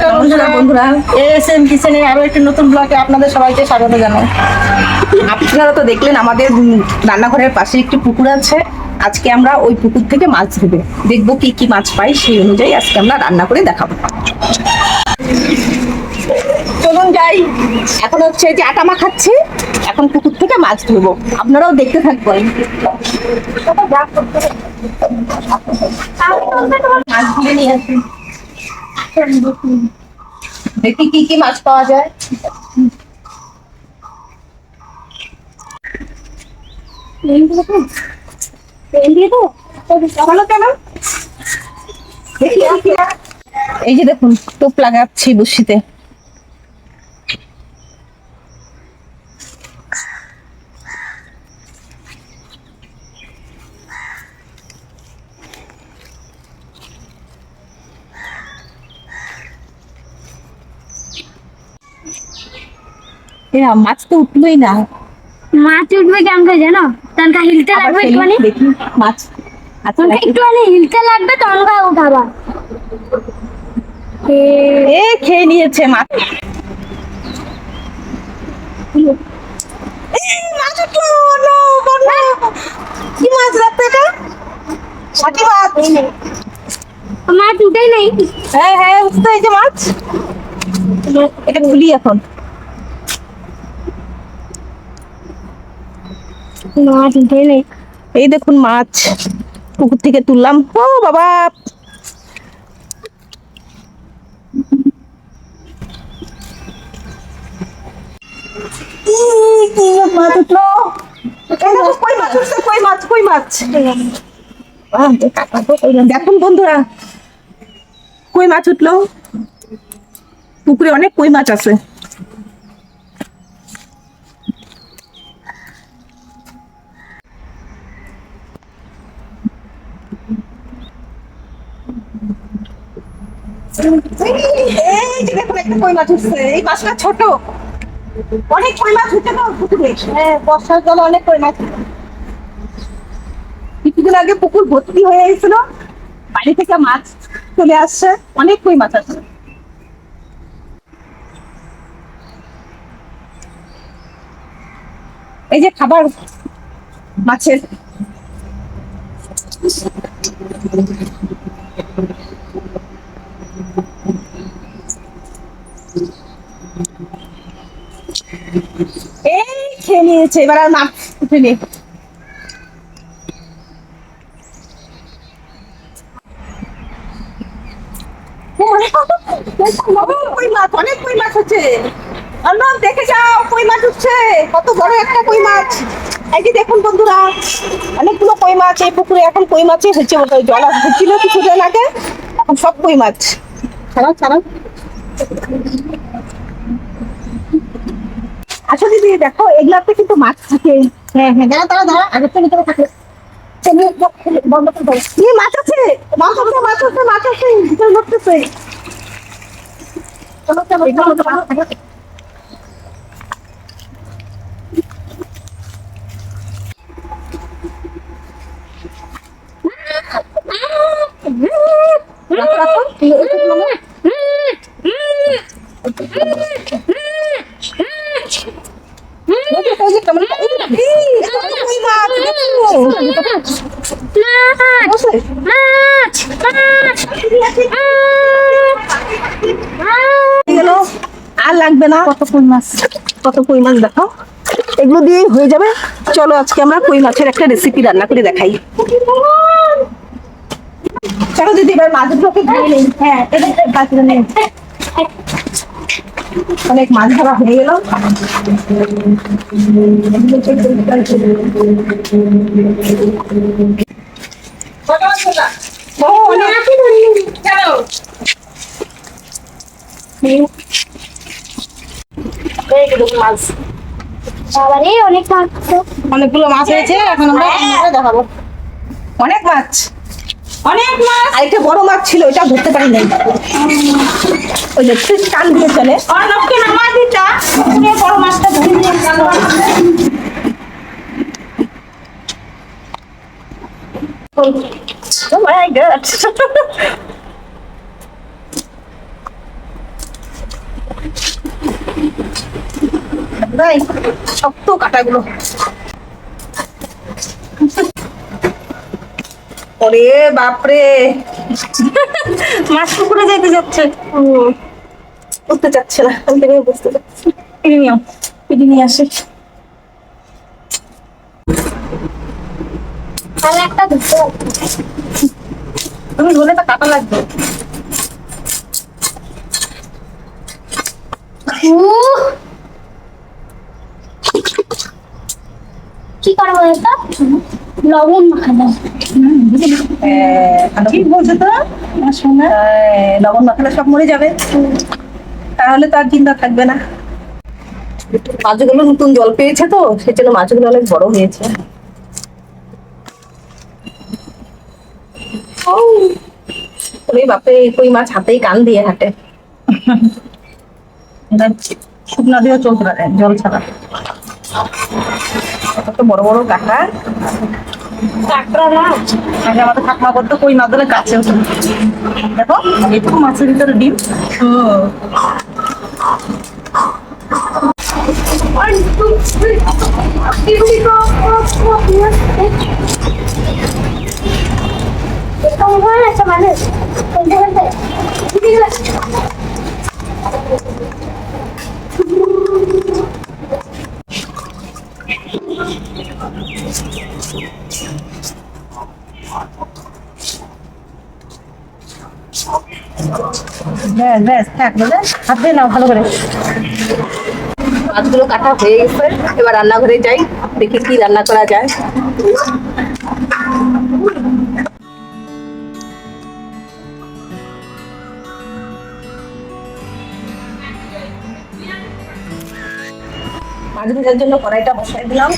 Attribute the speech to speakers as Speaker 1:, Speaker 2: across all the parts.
Speaker 1: নমস্কার বন্ধুরা আরও একটি নতুন ব্লগে আপনাদের সবাইকে স্বাগত জানাই। আপনারা তো দেখলেন আমাদের রান্নাঘরের পাশে একটি পুকুর আছে। আজকে আমরা ওই পুকুর থেকে মাছ ধরবো। দেখব কি কি মাছ পাই সেই অনুযায়ী আজকে আমরা রান্না করে দেখাবো। চলুন যাই। এখন হচ্ছে যে আটা মা মাখাচ্ছি এখন পুকুর থেকে মাছ ধরবো। আপনারাও দেখতে থাকবেন। মাছ ধরে নিয়ে আসি। দেখি কি কি মাছ পাওয়া যায়। এই যে দেখুন টোপ লাগাচ্ছি বসিতে এ, মাছ তো উঠলোই না।
Speaker 2: মাছ উঠবে কেমন করে জানো? তনকা হিলতে লাগবে একটুখানি?
Speaker 1: দেখি মাছ আচ্ছা
Speaker 2: একটুখানি হিলতে লাগবে তনকা উঠাবা
Speaker 1: এ খেয়ে নিয়েছে মাছ। মাছ উঠল, no, বন্যা। কি মাছ রাখতে এটা? মাছ।
Speaker 2: মাছ উঠেই নেই।
Speaker 1: হ্যাঁ হ্যাঁ উঠতে এই যে মাছ। এটা খুলি এখন। এই দেখুন মাছ, পুকুর থেকে তুললাম। ও বাবা! মাছ উঠল। কই মাছ কই মাছ কই মাছ। দেখুন বন্ধুরা, কই মাছ উঠল? পুকুরে অনেক কই মাছ আছে। কই মাছ উঠছে। এই মাছটা ছোট। অনেক কই মাছ উঠছে তো পুকুরে হ্যাঁ বর্ষার জলে অনেক কই মাছ কিছুদিন আগে পুকুর ভর্তি হয়ে গেছিল। বাড়ি থেকে মাছ চলে আসছে। অনেক কই মাছ আছে। এই যে খাবার মাছের। এই খেয়ে নিয়েছে, এবার আর মাছ উঠেনি কই মাছ, অনেক কই মাছ হচ্ছে। কই মাছ কত বড় একটা কই মাছ। দেখুন বন্ধুরা, অনেকগুলো কই মাছ এই পুকুরে। এখন কই মাছই হচ্ছে জল হচ্ছিল কিছুদিন আগে এখন সব কই মাছ। ছাড়াও ছাড়াও। আসো দিদি দেখো এগুলাতে কিন্তু মাছ থাকে। হ্যাঁ হ্যাঁ দাঁড়া দাঁড়া দাঁড়া আগে থেকে। ভিতরে থাকে বন্ধ করে দাও। কি মাছ আছে মাছ আছে মাছ আছে মাছ আছে ভিতরে ঢুকতেছে চলো চলো চলো চলো রাখো রাখো এই- এই- এই- এই- এই যে- এই যে কেমন- এই যে- এই, এত বড় কই মাছ, দেখো।
Speaker 2: মাছ
Speaker 1: বসে।
Speaker 2: মাছ মাছ
Speaker 1: হয়ে গেল আর লাগবে না। কত কই মাছ? কত কই মাছ দেখাও। এগুলো দিয়েই হয়ে যাবে। চলো আজকে আমরা কই মাছের একটা রেসিপি রান্না করে দেখাই। চলো দিদি এবার মাছগুলোকে ধুয়ে নিই। হ্যাঁ নিই। অনেক মাছ ধরা হয়ে গেল। অনেকগুলো মাছ হয়েছে এখন আমরা দেখাবো। অনেক মাছ। অনেক মাছ। আর একটা বড় মাছ ছিল ধরতে পারি নাই ওই যে টান দিয়ে চলে। নামা বড় মাছটা ধরে নিয়ে গেল। Oh my god. শক্ত কাটাগুলো। ওরে বাপরে। মাছ পুকুরে যেতে যাচ্ছে। বুঝতে চাচ্ছে না আমি থেকে বুঝতে চাচ্ছি। এনে নিও এটি নিয়ে আসে।
Speaker 2: তাহলে একটা
Speaker 1: তুমি ধরে তা কাটা লাগবে।
Speaker 2: কি করব এটা লবণ
Speaker 1: ঠিক বলছো তো আমার শোনা। লবণ মাখালে সব মরে যাবে। তাহলে তো আর চিন্তা থাকবে না। মাছগুলো নতুন জল পেয়েছে তো সেজন্য মাছগুলো অনেক বড় হয়েছে। ওরে বাপরে কই মাছ হাতেই কান দিয়ে হাঁটে। শুকনা দিয়েও চলতে পারে জল ছাড়া। কত বড় বড় কাঁটা
Speaker 2: কাঁকড়া মাছ
Speaker 1: আগে আমাদের ঠাকুমা করতো, কই কাছে ওঠে দেখো, এটুকু ভিতরে ডিম।
Speaker 2: মানুষ
Speaker 1: ব্যাস ব্যাস, থাক বলে হাত দিয়ে নাও, ভালো করে। মাছগুলো কাটা হয়ে গেছে। এবার রান্নাঘরে যাই, দেখি কি রান্না করা যায়। জন্য কড়াইটা বসাই দিলাম।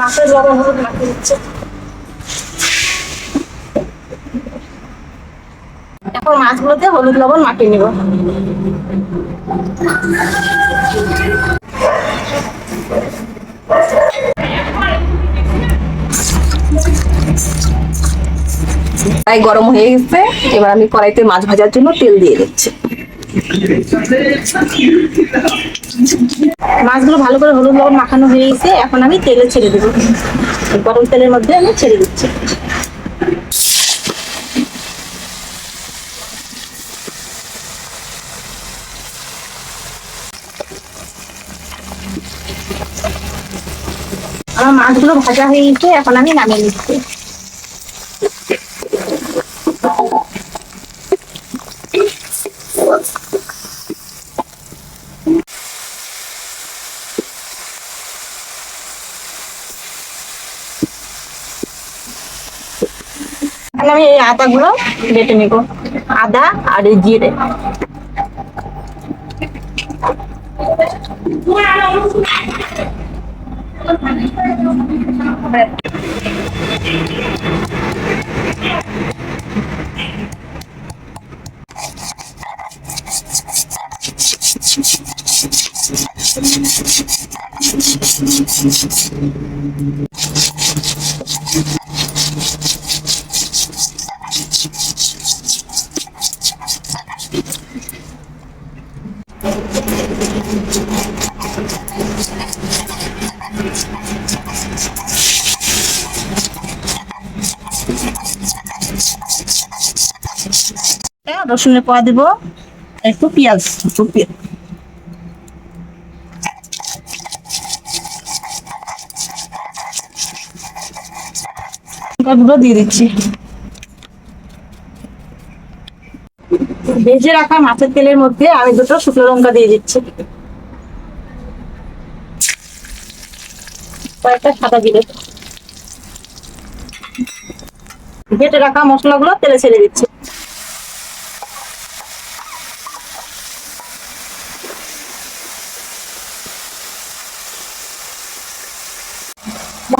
Speaker 1: মাছের লবণ হলুদ মাখিয়ে দিচ্ছে। মাছগুলোতে হলুদ লবণ মাখিয়ে নিব। তাই গরম হয়ে গেছে। এবার আমি কড়াইতে মাছ ভাজার জন্য তেল দিয়ে দিচ্ছি। মাছগুলো ভালো করে হলুদ লবণ মাখানো হয়ে গেছে। এখন আমি তেলে ছেড়ে দেবো। গরম তেলের মধ্যে আমি ছেড়ে দিচ্ছি। আমার মাছগুলো ভাজা হয়ে গেছে এখন আমি নামিয়ে নিচ্ছি। আমি এই আদাগুলো বেটে নেব, আদা আর এই জিরে। হ্যাঁ, রসুনের পোয়া দিব, একটু পেঁয়াজ লঙ্কাগুলো দিয়ে দিচ্ছি। ভেজে রাখা মাছের তেলের মধ্যে আমি দুটো শুকনো লঙ্কা দিয়ে দিচ্ছি। কয়েকটা সাদা জিরে। বেটে রাখা মশলাগুলো তেলে ছেড়ে দিচ্ছি।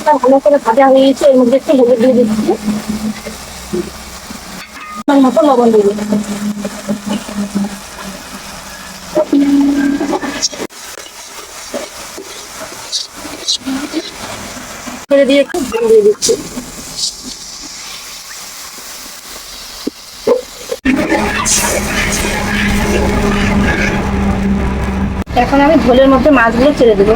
Speaker 1: মশলা ভালো করে ভাজা হয়ে গেছে, এর মধ্যে একটু হলুদ দিয়ে দিচ্ছি। মতো লবণ দিয়ে একটু দিয়ে দিচ্ছি। এখন আমি ঝোলের মধ্যে মাছগুলো ছেড়ে দেবো।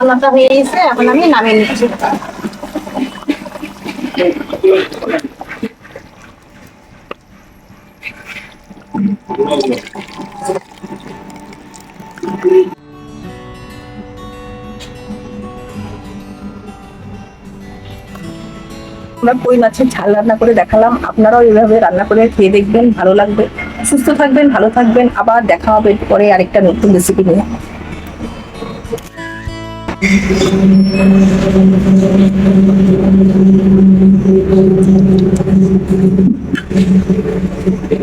Speaker 1: রান্নাটা হয়ে গেছে এখন আমি নামিয়ে নিচ্ছি আপনার কই মাছের ঝাল রান্না করে দেখালাম। আপনারাও এভাবে রান্না করে খেয়ে দেখবেন, ভালো লাগবে। সুস্থ থাকবেন, ভালো থাকবেন। আবার দেখা হবে পরে আরেকটা নতুন রেসিপি নিয়ে। Thank you.